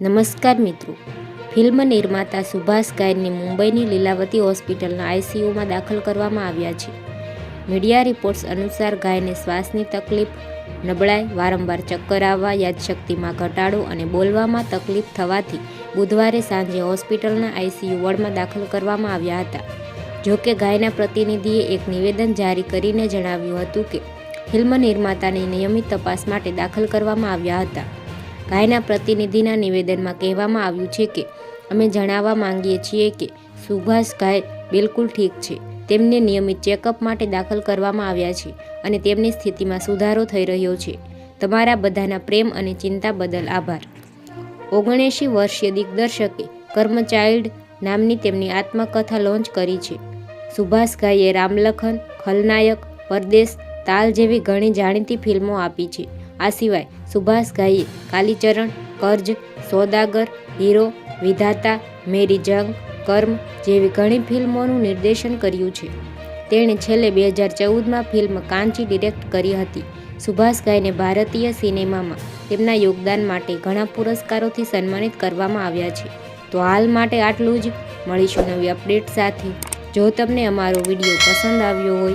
નમસ્કાર મિત્રો. ફિલ્મ નિર્માતા સુભાષ ગાયનને મુંબઈની લીલાવતી હોસ્પિટલના આઈસીયુમાં દાખલ કરવામાં આવ્યા છે. મીડિયા રિપોર્ટ્સ અનુસાર ગાયને શ્વાસની તકલીફ, નબળાઈ, વારંવાર ચક્કર આવવા, યાદશક્તિમાં ઘટાડો અને બોલવામાં તકલીફ થવાથી બુધવારે સાંજે હોસ્પિટલના આઈસીયુ વોર્ડમાં દાખલ કરવામાં આવ્યા હતા. જો કે ગાયના પ્રતિનિધિએ એક નિવેદન જારી કરીને જણાવ્યું હતું કે, ફિલ્મ નિર્માતાની નિયમિત તપાસ માટે દાખલ કરવામાં આવ્યા હતા. ગાયના પ્રતિનિધિના નિવેદનમાં કહેવામાં આવ્યું છે કે, અમે જણાવવા માંગીએ છીએ કે, સુભાષ ગાય બિલકુલ ઠીક છે. તેમને નિયમિત ચેકઅપ માટે દાખલ કરવામાં આવ્યા છે અને તેમની સ્થિતિમાં સુધારો થઈ રહ્યો છે. તમારા બધાના પ્રેમ અને ચિંતા બદલ આભાર. ઓગણએંશી વર્ષીય દિગ્દર્શકે કર્મ નામની તેમની આત્મકથા લોન્ચ કરી છે. સુભાષ ગાઈએ રામલખન, ખલનાયક, પરદેશ, તાલ જેવી ઘણી જાણીતી ફિલ્મો આપી છે. આ સિવાય સુભાષ ઘાઈએ કાલીચરણ, કર્જ, સોદાગર, હીરો, વિધાતા, મેરી જંગ, કર્મ જેવી ઘણી ફિલ્મોનું નિર્દેશન કર્યું છે. તેણે છેલ્લે બે હજાર ચૌદમાં ફિલ્મ કાંચી ડિરેક્ટ કરી હતી. સુભાષ ઘાઈને ભારતીય સિનેમામાં તેમના યોગદાન માટે ઘણા પુરસ્કારોથી સન્માનિત કરવામાં આવ્યા છે. તો હાલ માટે આટલું જ. મળીશું નવી અપડેટ સાથે. જો તમને અમારો વીડિયો પસંદ આવ્યો હોય